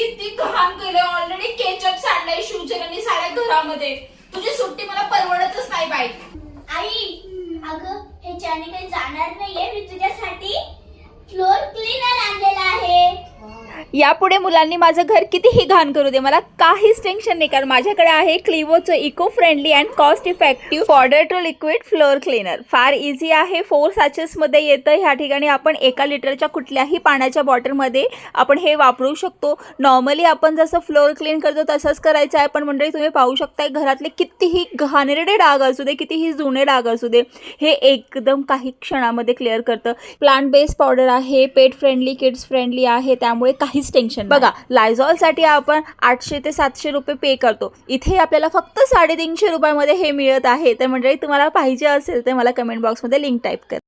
किती घाण केलंय. ऑलरेडी केचप सांडलाय आणि साड्या घरामध्ये. तुझी सुट्टी मला परवडतच नाही बाई. आई अग ह्याच्याने काही जाणार नाहीये मी तुझ्यासाठी. यापुढे मुलांनी माझं घर कितीही घाण करू दे मला काहीच टेन्शन नाही. कारण माझ्याकडे आहे क्लिवोचं eco friendly and cost effective powder to liquid floor cleaner फार इझी आहे. फोर सॅचेसमध्ये येतं. ह्या ठिकाणी आपण एका लिटरच्या कुठल्याही पाण्याच्या बॉटलमध्ये आपण हे वापरू शकतो. नॉर्मली आपण जसं फ्लोअर क्लीन करतो तसंच करायचं आहे. पण मंडळी तुम्ही पाहू शकताय घरातले कितीही घाणेरडे डाग असू दे कितीही जुने डाग असू दे हे एकदम काही क्षणामध्ये क्लिअर करतं. प्लांट बेस्ड पावडर आहे पेट फ्रेंडली किड्स फ्रेंडली आहे. त्यामुळे काही हीच टेन्शन बघा लायझॉलसाठी आपण आठशे ते सातशे रुपये पे करतो. इथे आपल्याला फक्त साडेतीनशे रुपयामध्ये हे मिळत आहे. तर म्हणजे तुम्हाला पाहिजे असेल तर मला कमेंट बॉक्समध्ये लिंक टाईप करा.